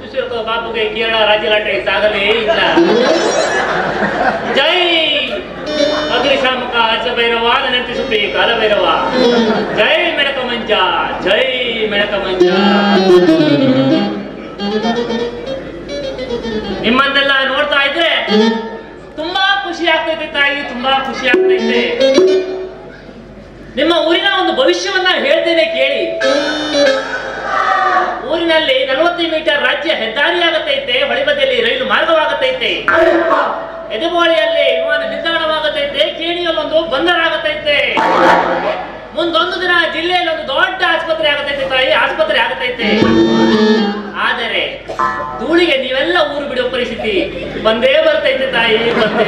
ಸುಶೀಲಕ ಬಾಪುಗೆ ಕೇರಳ ರಾಜ್ಯಘಾಟ ಸಾಗಲೇ ಇಲ್ಲ. ಜೈ ಅಗ್ನಿಶಾಮಕ ಅರ್ಚ ಭೈರವ, ನೆನಪಿಸುತ್ತೆ ಕಾಲಭೈರವ ಜೈ ಮೆಣಕ ಮಂಜ ಜೈ ಮೆಣಕ ಮಂಜ ನಿಮ್ಮನ್ನೆಲ್ಲ ನೋಡ್ತಾ ಇದ್ರೆ ತುಂಬಾ ಖುಷಿ ಆಗ್ತೈತೆ ತಾಯಿ, ತುಂಬಾ ಖುಷಿ ಆಗ್ತೈತೆ. ನಿಮ್ಮ ಊರಿನ ಒಂದು ಭವಿಷ್ಯವನ್ನ ಹೇಳ್ತೇನೆ ಕೇಳಿ. ಊರಿನಲ್ಲಿ ನಲವತ್ತು ಮೀಟರ್ ರಾಜ್ಯ ಹೆದ್ದಾರಿ ಆಗತೈತೆ ಹೊಳಿಬದಿಯಲ್ಲಿ ರೈಲು ಮಾರ್ಗವಾಗತೈತೆ. ಎದೆಬೋಳಿಯಲ್ಲಿ ವಿಮಾನ ನಿಲ್ದಾಣವಾಗತೈತೆ ಕೇಣಿಯಲ್ಲೊಂದು ಬಂದರ್ ಆಗತೈತೆ. ಮುಂದೊಂದು ದಿನ ಜಿಲ್ಲೆಯಲ್ಲಿ ಒಂದು ದೊಡ್ಡ ಆಸ್ಪತ್ರೆ ಆಗತೈತೆ ತಾಯಿ ಆಸ್ಪತ್ರೆ ಆಗತೈತೆ. ಆದರೆ ಧೂಳಿಗೆ ನೀವೆಲ್ಲ ಊರು ಬಿಡುವ ಪರಿಸ್ಥಿತಿ ಬಂದೇ ಬರ್ತೈತೆ ತಾಯಿ ಬಂದೇ.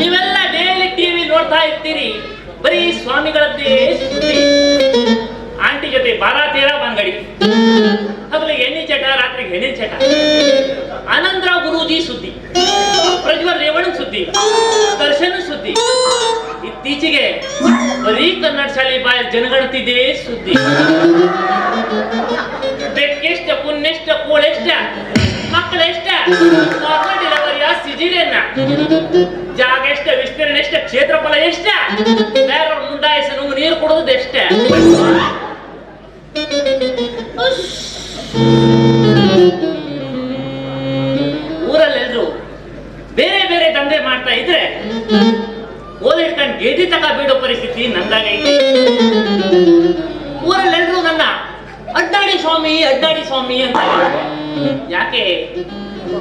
ನೀವೆಲ್ಲ ಡೈಲಿ ಟಿವಿ ನೋಡ್ತಾ ಇರ್ತೀರಿ. ಬರೀ ಸ್ವಾಮಿಗಳದ್ದೇ ಜೊತೆ ಬಾರಾತೀರ ಬಂಗಡಿ. ಹಗಲಿಗೆ ಎಣ್ಣೆ ಚಟ ರಾತ್ರಿಗೆ ಹೆಣ್ಣೆ ಚಟ. ಆನಂದರಾವ್ ಗುರೂಜಿ ಸುದ್ದಿ. ಪ್ರಜ್ವಲ್ ರೇವಣ್ ಸುದ್ದಿ. ದರ್ಶನ ಸುದ್ದಿ. ಇತ್ತೀಚೆಗೆ ಬರೀ ಕನ್ನಡ ಶಾಲೆ ಬಾಯ ಜನಗಣತಿದೆ ಸುದ್ದಿ. ಬೆಕ್ಕೆಷ್ಟ ಪುಣ್ಯಷ್ಟ ಕೋಳೆಷ್ಟ, ಮಕ್ಕಳೆಷ್ಟ ಡೆಲಿವರಿಯ ಸಿಜಿರಿಯನ್ನ ಜಾಗ ಎಷ್ಟ ವಿಸ್ತೀರ್ಣ ಎಷ್ಟ ಕ್ಷೇತ್ರಫಲ ಎಷ್ಟ. ಬೇರೆಯವ್ರ ಮುಂಡಾಯಿಸನು ನೀರು ಕೊಡೋದು ಎಷ್ಟ ಊರಲ್ಲೆಲ್ರು ಬೇರೆ ಬೇರೆ ದಂಧೆ ಮಾಡ್ತಾ ಇದ್ರೆ ಓದ್ ಹಿಡ್ಕೊಂಡು ಗೆದಿ ತಕ ಬಿಡೋ ಪರಿಸ್ಥಿತಿ ನಂದಾಗೈತಿ ಊರಲ್ಲೆಲ್ರು ನನ್ನ ಅಡ್ಡಾಡಿ ಸ್ವಾಮಿ ಅಡ್ಡಾಡಿ ಸ್ವಾಮಿ ಅಂತ ಯಾಕೆ?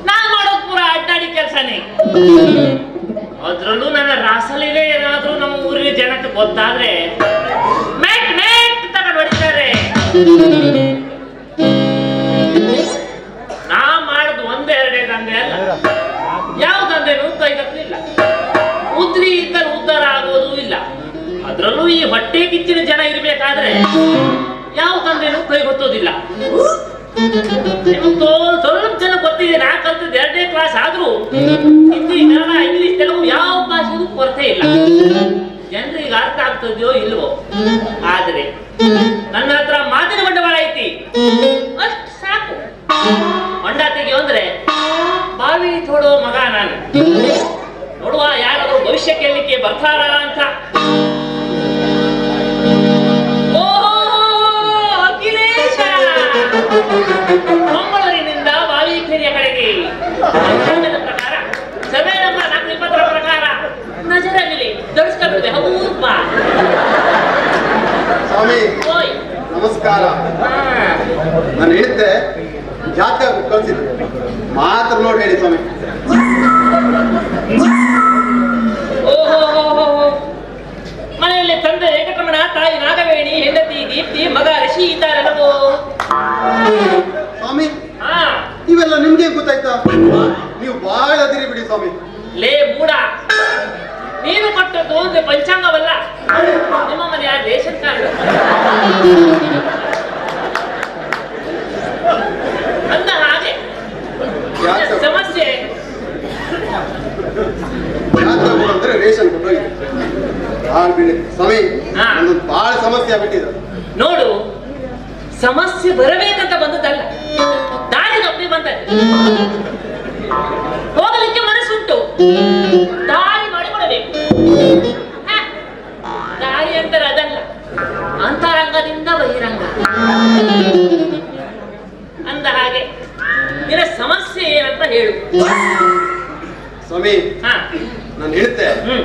ನಾನ್ ಮಾಡೋದ್ ಪೂರ ಅಡ್ಡಾಡಿ ಕೆಲಸನೇ. ಅದ್ರಲ್ಲೂ ನನ್ನ ರಾಸಲಿಲೆ ಏನಾದ್ರೂ ನಮ್ಮ ಊರಿನ ಜನಕ್ಕೆ ಗೊತ್ತಾದ್ರೆ ನಾ ಮಾಡಿದ ಒಂದೇ ಎರಡೇ ದಂಧೆ ಅಲ್ಲ. ಯಾವ ದಂಧೆನೂ ಕೈಗತ್ತಲಿಲ್ಲ ಉದ್ರಿ ಇದ್ದಲ್ಲಿ ಉದ್ಧಾರ ಆಗೋದು ಇಲ್ಲ. ಅದ್ರಲ್ಲೂ ಈ ಹೊಟ್ಟೆ ಕಿಚ್ಚಿನ ಜನ ಇರ್ಬೇಕಾದ್ರೆ ಯಾವ ದಂಧೆನೂ ಕೈಗೊತ್ತೋದಿಲ್ಲ ನಿಮ್ಗೆ ಸ್ವಲ್ಪ ಜನ ಗೊತ್ತಿದೆ ನಾ ಕಲ್ತದ್ದು ಎರಡನೇ ಕ್ಲಾಸ್ ಆದ್ರೂ ಹಿಂದಿ ಕನ್ನಡ ಇಂಗ್ಲಿಷ್ ತೆಲುಗು ಯಾವ ಭಾಷೆಗೂ ಕೊರತೆ ಇಲ್ಲ. ಜನರಿಗೆ ಅರ್ಥ ಆಗ್ತದೆಯೋ ಇಲ್ವೋ. ಆದ್ರೆ ನನ್ನ ಹತ್ರ ಮಾತಿನ ಹಾ. ನಾನು ಹೇಳಿದ್ದೆ ಜಾತಕ ಕಳ್ಸಿದ್ದೆ ಮಾತ್ರ ನೋಡಿ ಹೇಳಿ ಸ್ವಾಮಿ. ಮನೆಯಲ್ಲಿ ತಂದೆ ವೆಂಕಟರಮಣ ತಾಯಿ ನಾಗವೇಣಿ ಹೆಂಡತಿ ದೀಪ್ತಿ ಮಗ ಋಷಿ ಇದ್ದಾರೆಲ್ಲವೋ ಸ್ವಾಮಿ ಹಾ. ಇವೆಲ್ಲ ನಿಮ್ಗೆ ಗೊತ್ತಾಯ್ತಾ? ನೀವು ಬಹಳ ಅದಿರಿ ಬಿಡಿ ಸ್ವಾಮಿ. ಲೇ ಮೂಡ. ನೀನು ಕೊಟ್ಟದ್ದು ಪಂಚಾಂಗವಲ್ಲ. ನಿಮ್ಮ ಮನೆಯ ರೇಷನ್ ಕಾರ್ಡ್ ಅಂದ ಹಾಗೆ ಯಾಕೆ? ನಿನ್ನ ಸಮಸ್ಯೆ ಜಾತಕ ಕೊಡು ಅಂದ್ರೆ ರೇಷನ್ ಕೊಟ್ಟೋಗಿ ಭಾಳ ಬಿಡಿ ಸ್ವಾಮಿ ಹಾ. ನನ್ನೊಂದು ಬಹಳ ಸಮಸ್ಯೆ ಆಗ್ಬಿಟ್ಟಿದೆ ನೋಡು ಸಮಸ್ಯೆ ಬರಬೇಕಂತ ಬಂದದ್ದಲ್ಲ. ದಾರಿ ತಪ್ಪಿ ಬಂದ. ಹೋಗಲಿಕ್ಕೆ ಮನಸ್ಸುಂಟು. ದಾರಿ ಮಾಡಿಕೊಡಬೇಕು. ದಾರಿ ಅಂತಾರೆ ಅದಲ್ಲ. ಅಂತರಂಗದಿಂದ ಬಹಿರಂಗ. ಅಂದ ಹಾಗೆ ನಿನ್ನ ಸಮಸ್ಯೆ ಏನಂತ ಹೇಳು. ಸ್ವಾಮಿ ಹಾ. ನಾನು ಹೇಳ್ತೆ. ಹ್ಮ್.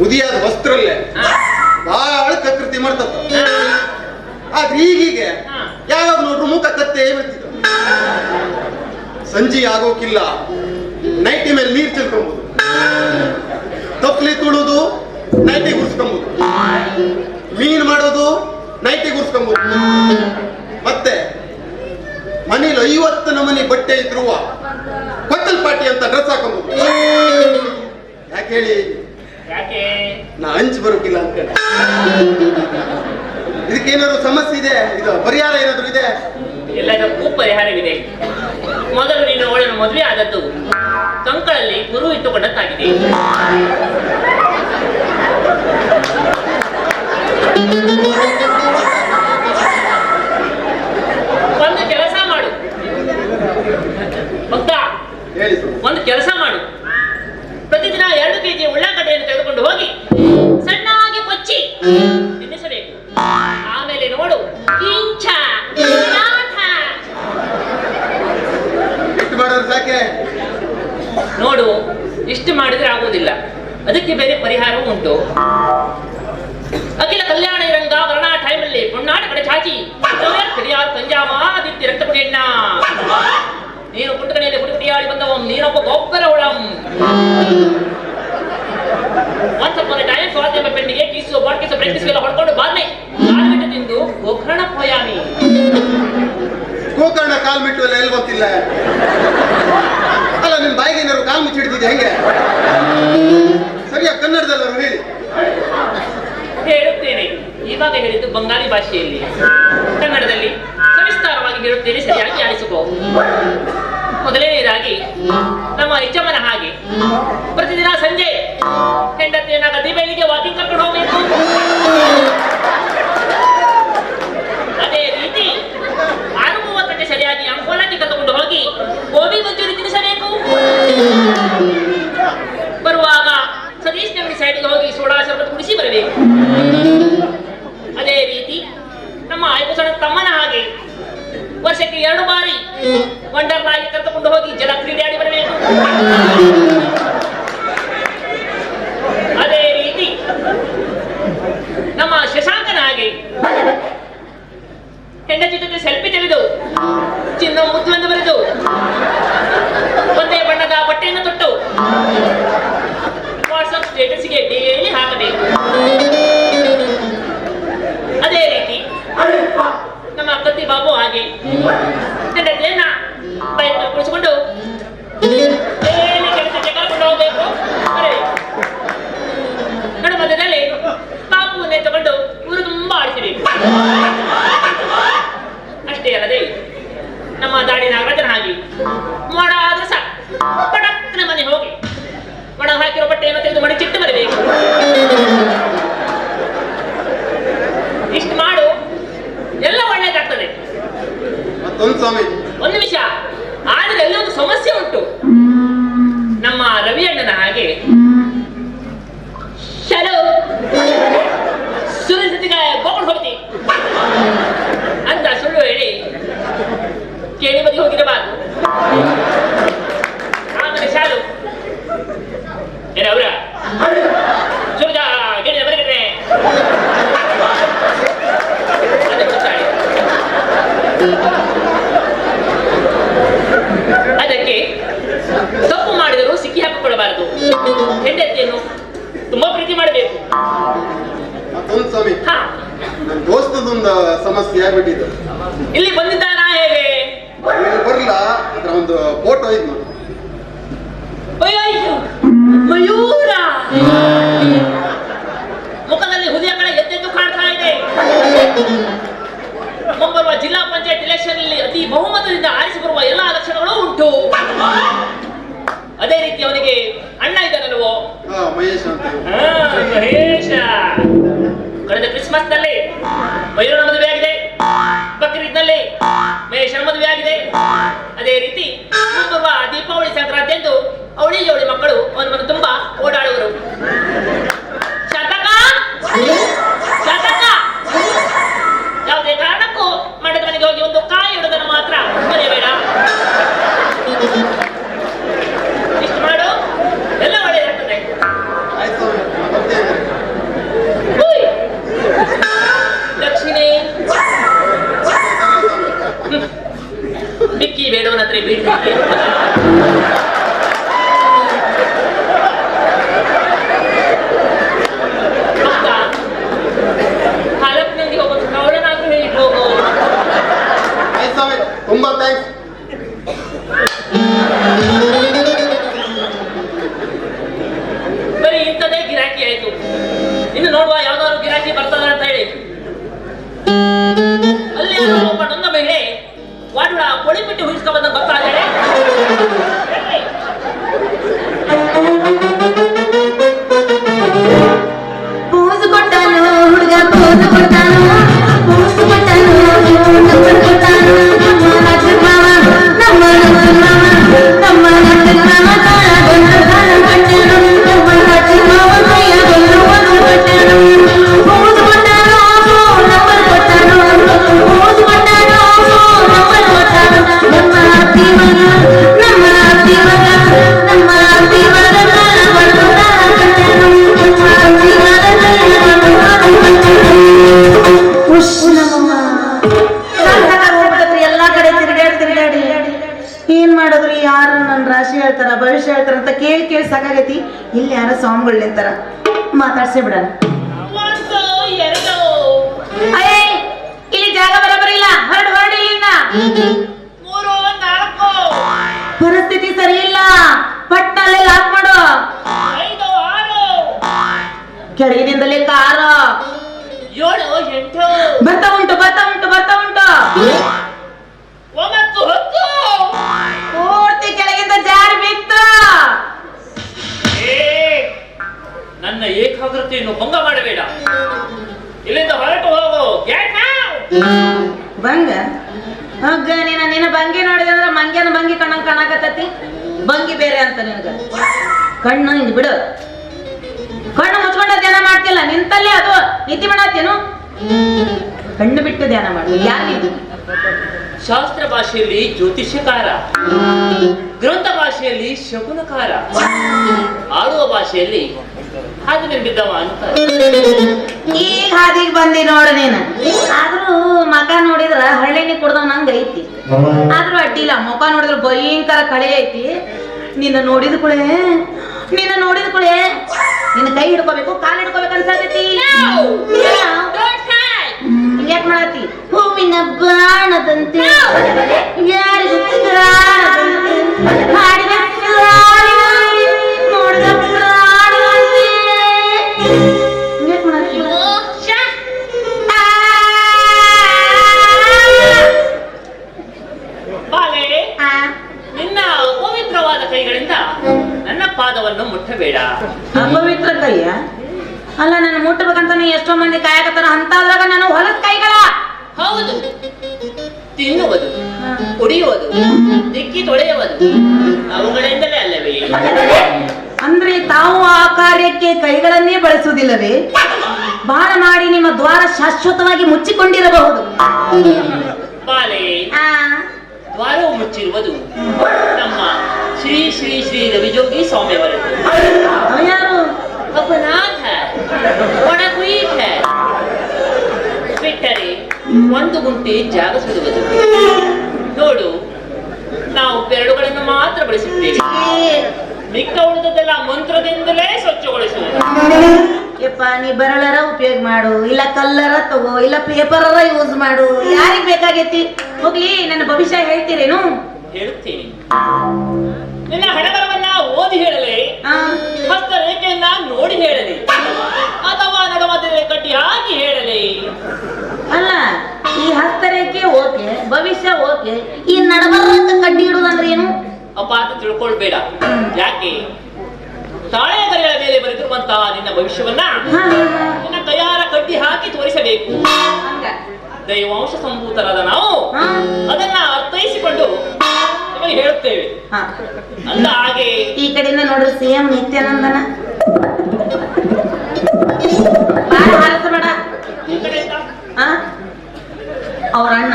ಮುದಿಯಾದ ವಸ್ತ್ರಲ್ಲೇ ಬಹಳ ಕಕೃತಿ ಮಾಡ್ತಪ್ಪ. ಆದ್ರೆ ಈಗೀಗೆ. ಯಾವಾಗ ನೋಡ್ರು ಮುಖ ಕತ್ತೆ ಸಂಜೆ ಆಗೋಕಿಲ್ಲ. ನೈಟಿ ಮೇಲೆ ನೀರ್ ಚೆಲ್ಕೊಂಬೋದು. ತಪ್ಲಿ ತುಳುದು ನೈಟಿ ಗುರ್ಸ್ಕೊಂಬೋದು ಮೀನ್ ಮಾಡೋದು ನೈಟಿ ಗುರ್ಸ್ಕೊಂಬೋದು ಮತ್ತೆ ಮನೇಲಿ ಐವತ್ತು ನಮನಿ ಬಟ್ಟೆ ಇದ್ರುವ, ಕೊತ್ತಲ್ ಪಾಟಿ ಅಂತ ಡ್ರೆಸ್ ಹಾಕೊಂಬುದು. ಯಾಕೆ ಹೇಳಿ? ನಾ ಹಂಚ್ ಬರೋಕಿಲ್ಲ ಅಂತ ಇದಕ್ಕೇನಾದ್ರು ಸಮಸ್ಯೆ ಇದೆ? ಇದು ಪರಿಹಾರ ಏನಾದ್ರು ಇದೆ? ಎಲ್ಲದಕ್ಕೂ ಪರಿಹಾರವಿದೆ. ಮೊದಲು ನೀನು ಅವಳನ್ನು ಮದುವೆ ಆದದ್ದು. ಕಂಕಳಲ್ಲಿ ಗುರು ಇಟ್ಟುಕೊಂಡಂತಾಗಿದೆ. ಒಂದು ಕೆಲಸ ಮಾಡು. ಭಕ್ತ ಒಂದು ಕೆಲಸ ತಿನ್ನಿಸಬೇಕು. ಆಮೇಲೆ ನೋಡು ಸಾಕೆ? ನೋಡು ಇಷ್ಟು ಮಾಡಿದ್ರೆ ಆಗುವುದಿಲ್ಲ. ಅದಕ್ಕೆ ಬೇರೆ ಪರಿಹಾರವೂ ಉಂಟು. ಗೊತ್ತಿಲ್ಲ ಅಲ್ಲ, ನಿಮ್ ಬಾಯಿಗೆ ಏನಾದ್ರು ಕಾಲು ಮುಚ್ಚಿ ಹಿಡಿದಿದೆ ಹೆಂಗೆ? ಸರಿಯಾಗಿ ಅವರು ಹೇಳಿ. ಹೇಳುತ್ತೇನೆ. ಇವಾಗ ಹೇಳಿದ್ದು ಬಂಗಾಳಿ ಭಾಷೆಯಲ್ಲಿ. ಕನ್ನಡದಲ್ಲಿ ಸವಿಸ್ತಾರವಾಗಿ ಹೇಳುತ್ತೇನೆ, ಸರಿಯಾಗಿ ಆಲಿಸಿಕೋ ಮೊದಲನೇದಾಗಿ ನಮ್ಮ ಯಜಮಾನ ಹಾಗೆ. ಪ್ರತಿದಿನ ಸಂಜೆ ಹೆಂಡತಿಯನ್ನ ಗದ್ದೆ ಬೇಲಿಗೆ ವಾಕಿಂಗ್ ಕರ್ಕೊಂಡು ಹೋಗ್ಬೇಕು ಅದೇ ರೀತಿ ಆರು ಮೂವತ್ತಕ್ಕೆ ಸರಿಯಾಗಿ ಅಂಕೋಲಕ್ಕೆ ಕರ್ಕೊಂಡು ಮಂಚೂರಿ ತಿನ್ನಿಸಬೇಕು ಬರುವಾಗ ಸತೀಶ್ ನಗರಿ ಸೈಡ್ಗೆ ಹೋಗಿ ಸೋಡಾ ಶರಬತ್ ಕುಡಿಸಿ ಬರಬೇಕು ಅದೇ ರೀತಿ ನಮ್ಮ ಆಯ್ಪುಸಣ ತಮ್ಮನ ಹಾಗೆ ವರ್ಷಕ್ಕೆ ಎರಡು ಬಾರಿ ವಂಡರ್ಲಾಗೆ ಕರೆದುಕೊಂಡು ಹೋಗಿ ಜಲ ಕ್ರೀಡೆ ಆಡಿ ಬರಬೇಕು ಅದೇ ರೀತಿ ನಮ್ಮ ಶಶಾಂಕನ ಹಾಗೆ ಹೆಂಡತಿ ಜೊತೆ ಸೆಲ್ಫಿ ತೆಗೆದು ಚಿನ್ನ ಮುದ್ದು ಎಂದು ಬರೆದು ಒಂದೇ ಬಣ್ಣದ ಬಟ್ಟೆಯನ್ನು ತೊಟ್ಟು ವಾಟ್ಸಪ್ ಸ್ಟೇಟಸ್ಗೆ ಡೈಲಿ ಹಾಕಬೇಕು. ಅದೇ ರೀತಿ ನಮ್ಮ ಅಕ್ಕತ್ತಿ ಬಾಬು ಹಾಗೆ ಹೆಂಡತಿಯನ್ನ ಪ್ರಯತ್ನ ಕುಳಿಸಿಕೊಂಡು ಡೈಲಿ ಕೆಲಸಕ್ಕೆ ಕರ್ಕೊಂಡು ಹೋಗ್ಬೇಕು. ನಡು ಮಧ್ಯದಲ್ಲಿ ಪಾಪುವನ್ನೇ ತಗೊಂಡು ಊರು ತುಂಬಾ ಆಡಿಸಬೇಕು ಮತ್ತೊಂದು ಸ್ವಾಮಿ ಒಂದು ನಿಮಿಷ ಆದ್ರೆ ಅಲ್ಲಿ ಒಂದು ಸಮಸ್ಯೆ ಉಂಟು ನಮ್ಮ ರವಿ ಅಣ್ಣನ ಹಾಗೆ ಶಲು ಸುರಜತಿಗೆ ಗೋಕುಳ ಹೋಗ್ತಿ ಅಂತ ಸುಳ್ಳು ಹೇಳಿ ಕೇಳಿ ಬದಿ ಹೋಗಿರಬಾರ್ದು ಆಮೇಲೆ ಶಾಲು ಏನ ಅವ್ರ ಸುರಜ ಗಿಡ ಬರಗಿದ್ರೆ ಅದು ಗೊತ್ತಾಳಿ ಅದಕ್ಕೆ ತಪ್ಪು ಮಾಡಿದರೂ ಸಿಕ್ಕಿ ಹಾಕಿಕೊಳ್ಳಬಾರದು ಹೆಂಡತಿಯನ್ನು ತುಂಬಾ ಮಾಡಬೇಕು ಮತ್ತೊಂದು ಸ್ವಾಮಿ. ಹಾ. ನನ್ನ ದೋಸ್ತದೊಂದು ಸಮಸ್ಯೆ ಆಗ್ಬಿಟ್ಟಿದ್ದು ಇಲ್ಲಿ ಬಂದಿದ್ದಾನಾ ಹೇಗೆ? ಬರಲ್ಲ ಅದ್ರ ಒಂದು ಫೋಟೋ ಇದು ನೋಡಿ ಮಯೂರ. ಮುಖದಲ್ಲಿ ಹುಲಿಯ ಕಡೆ ಎದ್ದೆದ್ದು ಕಾಣ್ತಾ ಇದೆ. ಮುಂಬರುವ ಜಿಲ್ಲಾ ಪಂಚಾಯತ್ ಎಲೆಕ್ಷನ್ ಅತಿ ಬಹುಮತದಿಂದ ಆರಿಸಿ ಬರುವ ಎಲ್ಲಾ ಲಕ್ಷಣಗಳು ಉಂಟು. ಅದೇ ರೀತಿ ಅವನಿಗೆ ಅಣ್ಣ ಇದ್ದಾನಲ್ವೋ ಹಾ ಮಹೇಶ್ ಅಂತ ಮಹೇಶ. ಕಳೆದ ಕ್ರಿಸ್ಮಸ್ನಲ್ಲಿ ಮಯೂರನ ಮದುವೆ ಇಲ್ಲಿ ಯಾರ ಸ್ವಾಮಿಗಳು ನಿಂತಾರ ಮಾತಾಡ್ಸೇ ಬಿಡಣ. ಒಂದು ಎರಡು ಅಯ್ಯ ಇಲ್ಲಿ ಜಾಗ ಬರೋಬರಿ ಇಲ್ಲ ಹೊರಡು ಹೊರಡು ಇಲ್ಲಿಂದ ಮೂರು ನಾಲ್ಕು. ಪರಿಸ್ಥಿತಿ ಸರಿ ಇಲ್ಲ ಪಟ್ನಲ್ಲಿ ಲಾಕ್ ಮಾಡು. ಕೆಳಗಿನಿಂದಲೇ ಕಾರ. ಬರ್ತಾ ಉಂಟು ಬರ್ತಾ ಉಂಟು ಬರ್ತಾ ಉಂಟು. ಒಂಬತ್ತು ಹತ್ತು. ಕೆಳಗಿಂದ ಜಾರಿ ಬಿತ್ತ. ಏ, ನನ್ನ ಏಕಾಗ್ರತೆಯನ್ನು ಭಂಗ ಮಾಡಬೇಡ. ಇಲ್ಲಿಂದ ಹೊರಟು ಹೋಗು. ಬಂಗ ಹಗ್ಗ ನೀನ ನಿನ್ನ ಬಂಗಿ ನೋಡಿದೆ ಅಂದ್ರೆ ಮಂಗ್ಯನ ಬಂಗಿ ಕಣ್ಣಂಗ್ ಕಾಣಕತ್ತತಿ? ಬಂಗಿ ಬೇರೆ ಅಂತ ನಿನಗ. ಕಣ್ಣು ಇದು ಬಿಡು. ಕಣ್ಣು ಮುಚ್ಕೊಂಡ ಧ್ಯಾನ ಮಾಡ್ತಿಲ್ಲ. ನಿಂತಲ್ಲೇ ಅದು. ನಿದ್ದೆ ಮಾಡತ್ತೇನು? ಕಣ್ಣು ಬಿಟ್ಟು ಧ್ಯಾನ ಮಾಡು. ಯಾರು ನಿಂತು ಶಾಸ್ತ್ರ ಭಾಷೆಯಲ್ಲಿ ಜ್ಯೋತಿಷ್ಯಕಾರ. ಗ್ರಂಥ ಭಾಷೆಯಲ್ಲಿ ಶಕುನಕಾರ. ಆಡುವ ಭಾಷೆಯಲ್ಲಿ ಹಾಗೆ ಬಿದ್ದವ ಅಂತ ಈಗ ಹಾದಿಗೆ ಬಂದಿ ನೋಡ ನೀನು. ಆದ್ರೂ ಮಕ ನೋಡಿದ್ರ ಹಳ್ಳಿನಿ ಕುಡ್ದವ್ ನಂಗ ಐತಿ. ಆದ್ರೂ ಅಡ್ಡಿಲ್ಲ ಮುಖ ನೋಡಿದ್ರ ಭಯಂಕರ ಕಳೆ ಐತಿ. ನಿನ್ನ ನೋಡಿದ ಕುಳೆ ನಿನ್ನ ನೋಡಿದ ಕುಳೆ ನಿನ್ನ ಕೈ ಹಿಡ್ಕೋಬೇಕು ಕಾಲು ಹಿಡ್ಕೋಬೇಕು ಅನ್ಸತೈತಿ. ಹಿಂಗ್ಯಾಕ್ ಮಾಡತಿ? ಹೂವಿನ ಬಾಣದಂತೆ. ಯಾರಿಗೂ ಹಾಡಿದ ನೋಡಿದ ಮಾಡತಿ? ಬಾಲೆ. ನಿನ್ನ ಕೈಗಳಿಂದ ನನ್ನ ಪಾದವನ್ನು ಮುಟ್ಟಬೇಡ. ಅಪವಿತ್ರ ಕೈಯ? ಅಲ್ಲ ನಾನು ಮುಟ್ಟಬೇಕಂತ ನೀ ಎಷ್ಟೋ ಮಂದಿ ಕಾಯಕತ್ತಾರ ಅಂತಾದ್ರಾಗ ನಾನು ಹೊಲದ ಕೈಗಳ. ಹೌದು. ತಿನ್ನುವುದು ಕುಡಿಯುವುದು ದಿಕ್ಕಿ ತೊಳೆಯುವುದು ಅವುಗಳಿಂದಲೇ ಅಲ್ಲವೇ? ಅಂದ್ರೆ ತಾವು ಆ ಕಾರ್ಯಕ್ಕೆ ಕೈಗಳನ್ನೇ ಬಳಸುವುದಿಲ್ಲವೇ? ಬಾಳ ಮಾಡಿ ನಿಮ್ಮ ದ್ವಾರ ಶಾಶ್ವತವಾಗಿ ಮುಚ್ಚಿಕೊಂಡಿರಬಹುದು. ಬಾಲೆ ದ್ವಾರವು ಮುಚ್ಚಿರುವುದು ನಮ್ಮ ಶ್ರೀ ಶ್ರೀ ಶ್ರೀ ರವಿಜೋಗಿ ಸ್ವಾಮಿಯವರದ್ದು. ಅವ ಒಣಗುಯಿತ ಬಿಟ್ಟರೆ ಒಂದು ಗುಂಟೆ ಜಾಗ ಸಿಗುವುದು ನೋಡು ನಾವು ಬೆರಳುಗಳನ್ನು ಮಾತ್ರ ಬಳಸುತ್ತೇವೆ. ಮಿಕ್ಕ ಉಳಿದದೆಲ್ಲ ಮಂತ್ರದಿಂದಲೇ ಸ್ವಚ್ಛಗೊಳಿಸುವುದು. ಯಪ್ಪ ನೀ ಬರಳರ ಉಪಯೋಗ ಮಾಡು ಇಲ್ಲ ಕಲ್ಲರ ತಗೋ ಇಲ್ಲ ಪೇಪರರ ಯೂಸ್ ಮಾಡು. ಯಾರಿಗ್ ಬೇಕಾಗೈತಿ? ಹೋಗ್ಲಿ ನನ್ನ ಭವಿಷ್ಯ ಹೇಳ್ತೀರೇನು? ಹೇಳುತ್ತೇನೆ ನಿನ್ನ ಹಣಬರವನ್ನ ಓದಿ ಹೇಳಲೆ ಹಸ್ತ ರೇಖೆಯನ್ನ ನೋಡಿ ಹೇಳಲಿ. ಅಥವಾ ನಡಮದಲ್ಲಿ ಕಟ್ಟಿ ಹಾಕಿ ಹೇಳಲಿ. ಅಲ್ಲ ಈ ಹಸ್ತರೇಖೆ ಓಕೆ ಭವಿಷ್ಯ ಓಕೆ ಈ ನಡಬರ್ಕ ಕಡ್ಡಿ ಇಡುವುದಂದ್ರೆ ಏನು? ಅಪಾತ ತಿಳ್ಕೊಳ್ಬೇಡ. ಯಾಕೆ? ತಾಳೆಗರಿಗಳ ಮೇಲೆ ಬರೆದಿರುವಂತಹ ನಿನ್ನ ಭವಿಷ್ಯವನ್ನ. ನಿನ್ನ ಕೈಯಾರ ಕಡ್ಡಿ ಹಾಕಿ ತೋರಿಸಬೇಕು. ದೈವಾಂಶ ಸಂಭೂತರಾದ ನಾವು ಅದನ್ನ ಅರ್ಥೈಸಿಕೊಂಡು ನಿಮಗೆ ಹೇಳ್ತೇವೆ ಹಾ. ಅಂದ ಹಾಗೆ ಈ ಕಡೆಯಿಂದ ನೋಡ್ರಿ ಸಿ ಎಂ ನಿತ್ಯಾನಂದನ ಬಾಳ ಈ ಕಡೆಯಿಂದ? ಅವ್ರ ಅಣ್ಣ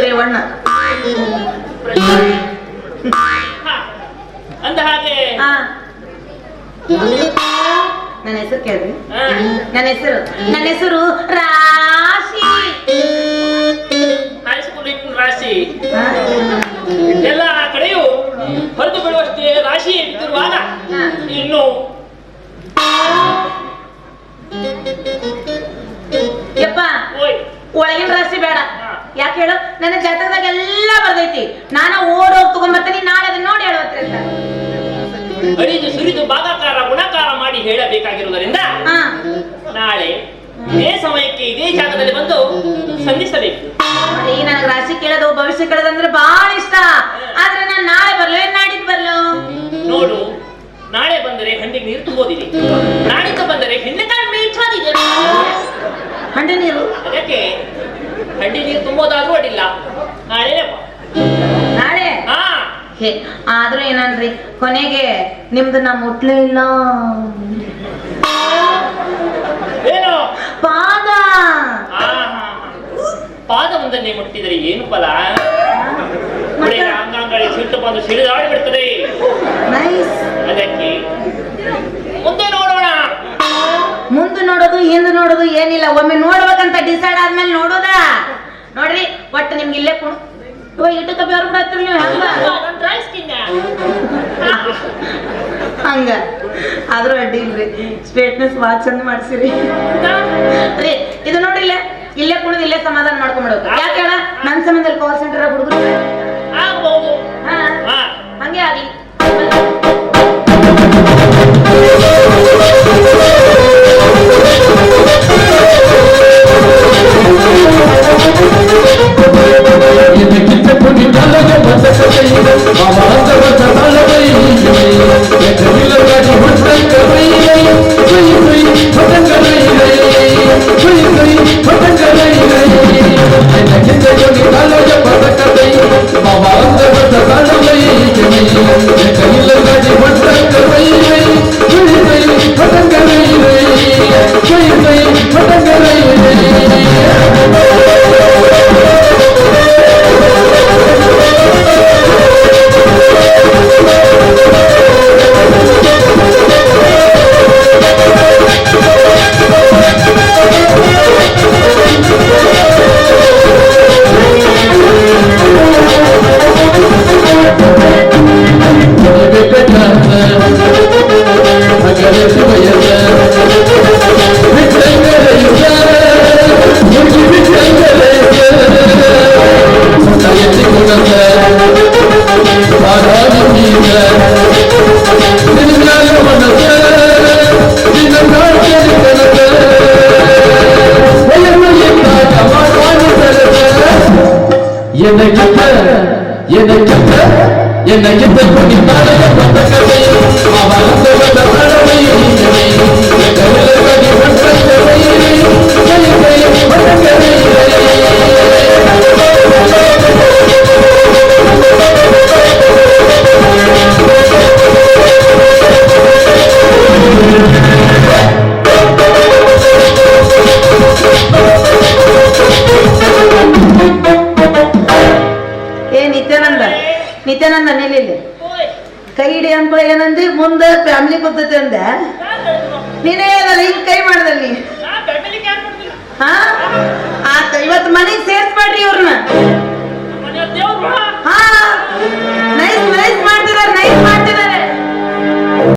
ರೇವಣ್ಣ ಹಾ. ಅಂದ ಹಾಗೆ ಆ. ನನ್ನ ಹೆಸರು ಕೇಳ್ರಿ ಹಾ. ನನ್ನ ಹೆಸರು ನನ್ನ ಹೆಸರು ರಾಶಿ ಹೈಸ್ಕೂಲ್ ರಾಶಿ? ಎಲ್ಲ ಕಡೆಯೂ ಹೊರತು ಬಿಡುವಷ್ಟೇ ರಾಶಿ ಇಟ್ಟಿರುವಾಗ ಇನ್ನು ಯಪ್ಪ ಓಯ್. ಒಳಗಿನ ರಾಶಿ ಬೇಡ. ಯಾಕೆ ಹೇಳು? ನನ್ನ ಜಾತಕದಾಗ ಎಲ್ಲ ಬರ್ದೈತಿ. ನಾನು ಓಡೋಗ್ ತಗೊಂಡ್ಬರ್ತೀನಿ ನಾಳೆ ಅದನ್ನ ನೋಡಿ ಹೇಳುವಂತ ಅಡಿದು ಸುರಿದು ಭಾಗಾಕಾರ ಗುಣಕಾರ ಮಾಡಿ ಹೇಳಬೇಕಾಗಿರುವುದರಿಂದ ಹಾ. ನಾಳೆ ಇದೇ ಸಮಯಕ್ಕೆ ಇದೇ ಜಾಗದಲ್ಲಿ ಬಂದು ಸಂಧಿಸಬೇಕು. ಈ ನನಗೆ ರಾಶಿ ಕೇಳೋದು ಭವಿಷ್ಯ ಕೇಳೋದಂದ್ರೆ ಬಹಳ ಇಷ್ಟ. ಆದ್ರೆ ನಾನು ನಾಳೆ ಬರ್ಲೋ ನಾಡಿದ್ ಬರ್ಲೋ? ನೋಡು ನಾಳೆ ಬಂದರೆ ಹಂಡಿಗೆ ನೀರು ತುಂಬೋದಿದೆ. ನಾಡಿದ್ದು ಬಂದರೆ ಹೆಣ್ಣೆಕಾಯಿ ಮೀಠಾದಿದೆ ಹಂಡಿ ನೀರು? ಅದಕ್ಕೆ ಹಂಡಿ ನೀರು ತುಂಬೋದಾದ್ರೂ ಅಡ್ಡಿಲ್ಲ. ನಾಳೆ. ನಾಳೆ? ಹೇ. ಆದ್ರೂ ಏನನ್ರಿ ಕೊನೆಗೆ ನಿಮ್ದು ನಾ ಮುಟ್ಲೇ ಇಲ್ಲ. ಏನು? ಆನಂದನ್ನೇ ಮುಟ್ಟಿದರೆ ಏನು ಫಲ? ಸಿಟ್ಟು ಬಂದು ಸಿಡಿದಾಡಿ ಬಿಡ್ತದೆ. ಅದಕ್ಕೆ ಮುಂದೆ ನೋಡೋಣ. ಮುಂದೆ ನೋಡೋದು ಹಿಂದೆ ನೋಡೋದು ಏನಿಲ್ಲ. ಒಮ್ಮೆ ನೋಡ್ಬೇಕಂತ ಡಿಸೈಡ್ ಆದ್ಮೇಲೆ ನೋಡೋದ. ನೋಡ್ರಿ ಒಟ್ಟು ನಿಮ್ಗೆ ಇಲ್ಲೇ ಕೊಡು ಇವಾಗ ಇಟಕ ಬೇರೆ ನೀವು ಹಂಗ ಆದ್ರೂ ಅಡ್ಡಿ ಇಲ್ರಿ ಸ್ಟ್ರೇಟ್ನೆಸ್ ಭಾಳ ಚಂದ ಮಾಡ್ಸಿರಿ. ಇದು ನೋಡ್ರಿಲ್ಲ ಇಲ್ಲೇ ಕುಳಿದು ಇಲ್ಲೇ ಸಮಾಧಾನ ಮಾಡ್ಕೊಂಡ್ಬಿಡೋದು ಯಾಕೆ ಅಣ್ಣ ನನ್ ಸಂಬಂಧ ಕಾಲ್ ಸೆಂಟರ್ ಹುಡುಗರು ಹಂಗೆ ಆಗ್ಲಿ I'm பறக்கதை பாபா அந்த பட்ட சாதனை கையில் காட்சி பட்ட